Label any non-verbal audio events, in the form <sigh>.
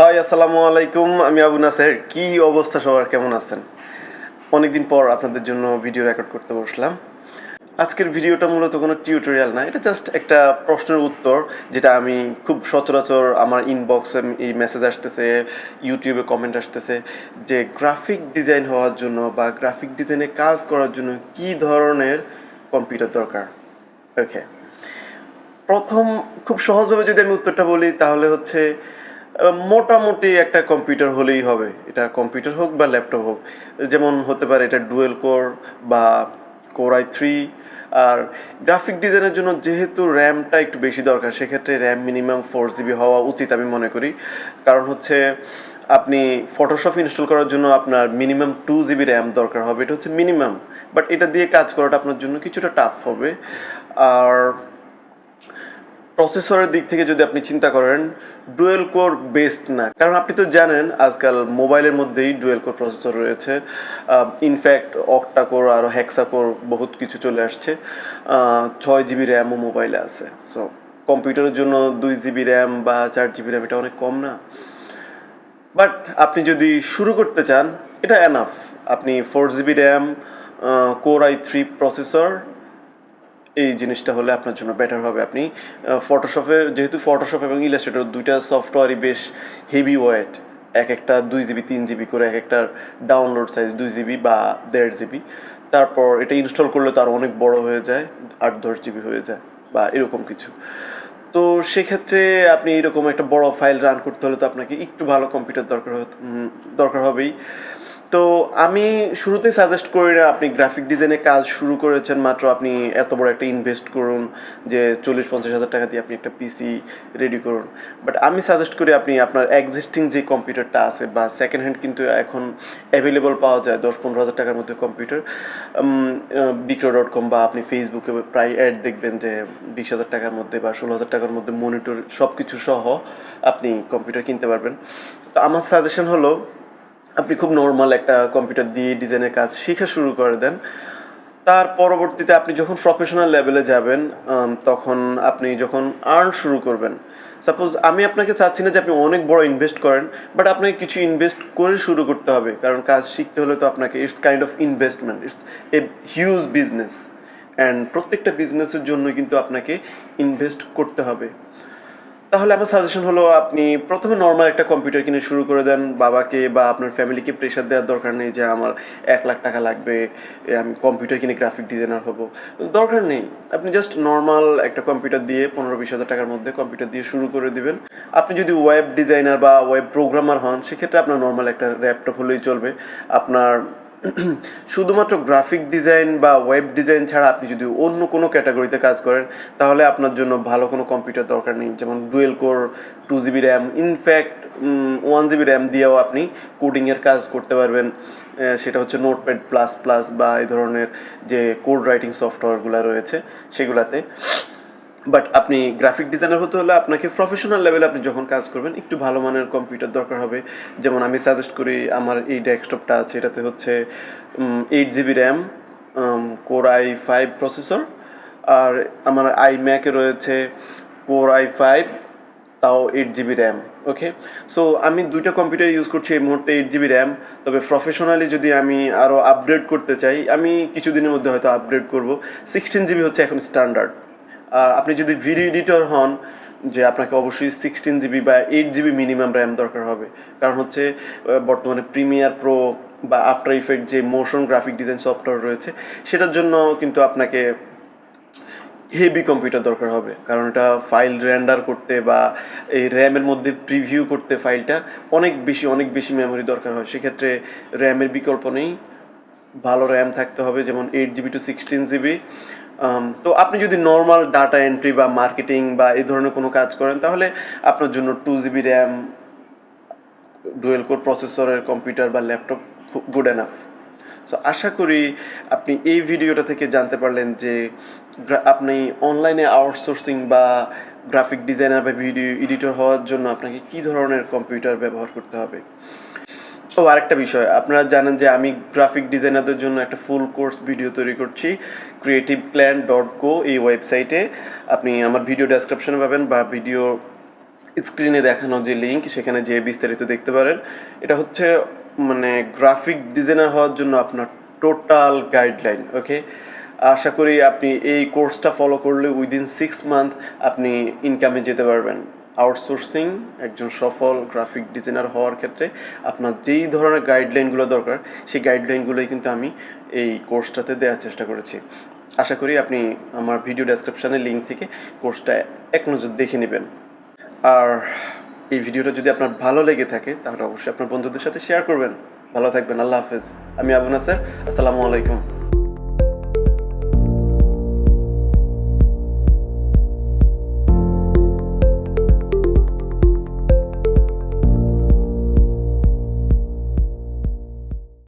High, আসসালামু আলাইকুম। আমি আবু নাসের। কি অবস্থা সবার? কেমন আছেন? অনেকদিন পর আপনাদের জন্য ভিডিও রেকর্ড করতে বসলাম। আজকের ভিডিওটা মূলত কোনো টিউটোরিয়াল না, এটা জাস্ট একটা প্রশ্নের উত্তর, যেটা আমি খুব সচরাচর আমার ইনবক্সে এই মেসেজ আসতেছে ইউটিউবে কমেন্ট আসতেছে যে গ্রাফিক ডিজাইন হওয়ার জন্য বা গ্রাফিক ডিজাইনে কাজ করার জন্য কি ধরনের কম্পিউটার দরকার? ওকে প্রথম, খুব সহজভাবে যদি আমি উত্তরটা বলি, তাহলে হচ্ছে মোটামুটি একটা কম্পিউটার হলেই হবে। এটা কম্পিউটার হোক বা ল্যাপটপ হোক। যেমন হতে পারে এটা ডুয়েল কোর বা কোর আই থ্রি আর গ্রাফিক ডিজাইনের জন্য যেহেতু র্যামটা একটু বেশি দরকার, সেক্ষেত্রে র্যাম মিনিমাম ফোর জিবি হওয়া উচিত আমি মনে করি। কারণ হচ্ছে আপনি ফটোশপ ইনস্টল করার জন্য আপনার মিনিমাম টু জিবি র্যাম দরকার হবে। এটা হচ্ছে মিনিমাম বাট এটা দিয়ে কাজ করাটা আপনার জন্য কিছুটা টাফ হবে। আর প্রসেসরের দিক থেকে যদি আপনি চিন্তা করেন, ডুয়েল কোর বেস্ট না। কারণ আপনি তো জানেন, আজকাল মোবাইলের মধ্যেই ডুয়েল কোর প্রসেসর রয়েছে। ইনফ্যাক্ট অক্টা কোর আর হ্যাক্সা কোর বহুত কিছু চলে আসছে। ছয় জিবি র্যামও মোবাইলে আছে। সো কম্পিউটারের জন্য দুই জিবি র্যাম বা চার জিবি র্যাম এটা অনেক কম না। বাট আপনি যদি শুরু করতে চান, এটা এনাফ আপনি four GB RAM core i three processor এই জিনিসটা হলে আপনার জন্য বেটার হবে। আপনি ফটোশপের যেহেতু ফটোশপ এবং ইলাস্ট্রেটর দুইটা সফটওয়্যারই বেশ হেভি ওয়েট এক একটা দুই জিবি, তিন জিবি করে এক একটার ডাউনলোড সাইজ দুই জিবি বা দেড় জিবি। তারপর এটা ইনস্টল করলে তো আরও অনেক বড় হয়ে যায়, আট দশ জিবি হয়ে যায় বা এরকম কিছু। তো সেক্ষেত্রে আপনি এরকম একটা বড় ফাইল রান করতে হলে তো আপনাকে একটু ভালো কম্পিউটার দরকার দরকার হবেই। তো আমি শুরুতেই সাজেস্ট করি না, আপনি গ্রাফিক ডিজাইনে কাজ শুরু করেছেন, মাত্র আপনি এত বড় একটা ইনভেস্ট করুন, যে চল্লিশ, পঞ্চাশ হাজার টাকা দিয়ে আপনি একটা পিসি রেডি করুন। বাট আমি সাজেস্ট করি আপনি আপনার এক্সিস্টিং যে কম্পিউটারটা আছে, বা সেকেন্ড হ্যান্ড কিন্তু এখন অ্যাভেলেবল পাওয়া যায়, দশ, পনেরো হাজার টাকার মধ্যে কম্পিউটার বিক্রয় ডট কম বা আপনি ফেসবুকে প্রায় অ্যাড দেখবেন যে বিশ হাজার টাকার মধ্যে বা ষোলো হাজার টাকার মধ্যে মনিটর সব কিছু সহ আপনি কম্পিউটার কিনতে পারবেন। তো আমার সাজেশন হলো আপনি খুব নর্মাল একটা কম্পিউটার দিয়ে ডিজাইনের কাজ শেখা শুরু করে দেন। তার পরবর্তীতে আপনি যখন প্রফেশনাল লেভেলে যাবেন তখন আপনি যখন আর্ন শুরু করবেন। সাপোজ আমি আপনাকে চাচ্ছি না যে আপনি অনেক বড় ইনভেস্ট করেন বাট আপনাকে কিছু ইনভেস্ট করে শুরু করতে হবে। কারণ কাজ শিখতে হলে তো আপনাকে it's kind of investment it's a huge business and প্রত্যেকটা বিজনেসের জন্য কিন্তু আপনাকে ইনভেস্ট করতে হবে। তাহলে আমার সাজেশন হলো আপনি প্রথমে নর্মাল একটা কম্পিউটার কিনে শুরু করে দেন বাবাকে বা আপনার ফ্যামিলিকে প্রেশার দেওয়ার দরকার নেই যে আমার এক লাখ টাকা লাগবে আমি কম্পিউটার কিনে গ্রাফিক ডিজাইনার হব। দরকার নেই। আপনি জাস্ট নর্মাল একটা কম্পিউটার দিয়ে পনেরো বিশ হাজার টাকার মধ্যে কম্পিউটার দিয়ে শুরু করে দিবেন। আপনি যদি ওয়েব ডিজাইনার বা ওয়েব প্রোগ্রামার হন, সেক্ষেত্রে আপনার নর্মাল একটা ল্যাপটপ হলেই চলবে। আপনার <clears throat> শুধুমাত্র গ্রাফিক ডিজাইন বা ওয়েব ডিজাইন ছাড়া আপনি যদি অন্য কোনো ক্যাটাগরিতে কাজ করেন, তাহলে আপনার জন্য ভালো কোনো কম্পিউটার দরকার নেই। যেমন dual core two GB RAM in fact one GB RAM দিয়েও আপনি কোডিংয়ের কাজ করতে পারবেন। সেটা হচ্ছে নোটপ্যাড প্লাস প্লাস বা এই ধরনের যে কোড রাইটিং সফটওয়্যারগুলো রয়েছে, সেগুলাতে। বাট আপনি গ্রাফিক ডিজাইনার হতে হলে আপনাকে প্রফেশনাল লেভেলে আপনি যখন কাজ করবেন, একটু ভালো মানের কম্পিউটার দরকার হবে। যেমন আমি সাজেস্ট করি, আমার এই ডেস্কটপটা আছে, এটাতে হচ্ছে eight GB RAM core i five processor আর আমার আই ম্যাকে রয়েছে কোর আই ফাইভ তাও eight GB RAM okay so আমি দুইটা কম্পিউটার ইউজ করছি এই মুহূর্তে এইট জিবি র্যাম তবে প্রফেশনালি যদি আমি আরও আপগ্রেড করতে চাই, আমি কিছুদিনের মধ্যে হয়তো আপগ্রেড করব। সিক্সটিন জিবি হচ্ছে এখন স্ট্যান্ডার্ড আর আপনি যদি ভিডিও এডিটর হন, যে আপনাকে অবশ্যই সিক্সটিন জিবি বা এইট জিবি মিনিমাম র্যাম দরকার হবে। কারণ হচ্ছে বর্তমানে প্রিমিয়ার প্রো বা আফটার ইফেক্ট যে মোশন গ্রাফিক ডিজাইন সফটওয়্যার রয়েছে, সেটার জন্য কিন্তু আপনাকে হেভি কম্পিউটার দরকার হবে। কারণ এটা ফাইল রেন্ডার করতে বা এই র্যামের মধ্যে প্রিভিউ করতে ফাইলটা অনেক বেশি অনেক বেশি মেমোরি দরকার হয়। সেক্ষেত্রে র্যামের বিকল্প নেই। ভালো র্যাম থাকতে হবে, যেমন eight GB to sixteen GB তো আপনি যদি নর্মাল ডাটা এন্ট্রি বা মার্কেটিং বা এই ধরনের কোনো কাজ করেন, তাহলে আপনার জন্য two GB RAM dual core প্রসেসরের কম্পিউটার বা ল্যাপটপ খুব গুড এনাফ সো আশা করি আপনি এই ভিডিওটা থেকে জানতে পারলেন যে আপনি অনলাইনে আউটসোর্সিং বা গ্রাফিক ডিজাইনার বা ভিডিও এডিটর হওয়ার জন্য আপনাকে কী ধরনের কম্পিউটার ব্যবহার করতে হবে। ও, আরেকটা বিষয়। আপনারা জানেন যে আমি গ্রাফিক ডিজাইনারদের জন্য একটা ফুল কোর্স ভিডিও তৈরি করছি ক্রিয়েটিভ ক্ল্যান ডট কো এই ওয়েবসাইটে আপনি আমার ভিডিও ডেসক্রিপশনে পাবেন বা ভিডিও স্ক্রিনে দেখানো যে লিঙ্ক সেখানে যে বিস্তারিত দেখতে পারেন। এটা হচ্ছে মানে গ্রাফিক ডিজাইনার হওয়ার জন্য আপনার টোটাল গাইডলাইন ওকে আশা করি আপনি এই কোর্সটা ফলো করলে উইদিন সিক্স মান্থ আপনি ইনকামে যেতে পারবেন। আউটসোর্সিং একজন সফল গ্রাফিক ডিজাইনার হওয়ার ক্ষেত্রে আপনার যেই ধরনের গাইডলাইনগুলো দরকার, সেই গাইডলাইনগুলোই কিন্তু আমি এই কোর্সটাতে দেওয়ার চেষ্টা করেছি। আশা করি আপনি আমার ভিডিও ডেসক্রিপশানে লিঙ্ক থেকে কোর্সটা এক নজর দেখে নেবেন। আর এই ভিডিওটা যদি আপনার ভালো লেগে থাকে, তাহলে অবশ্যই আপনার বন্ধুদের সাথে শেয়ার করবেন। ভালো থাকবেন, আল্লাহ হাফেজ। আমি আবু নাসের, আসসালামু আলাইকুম।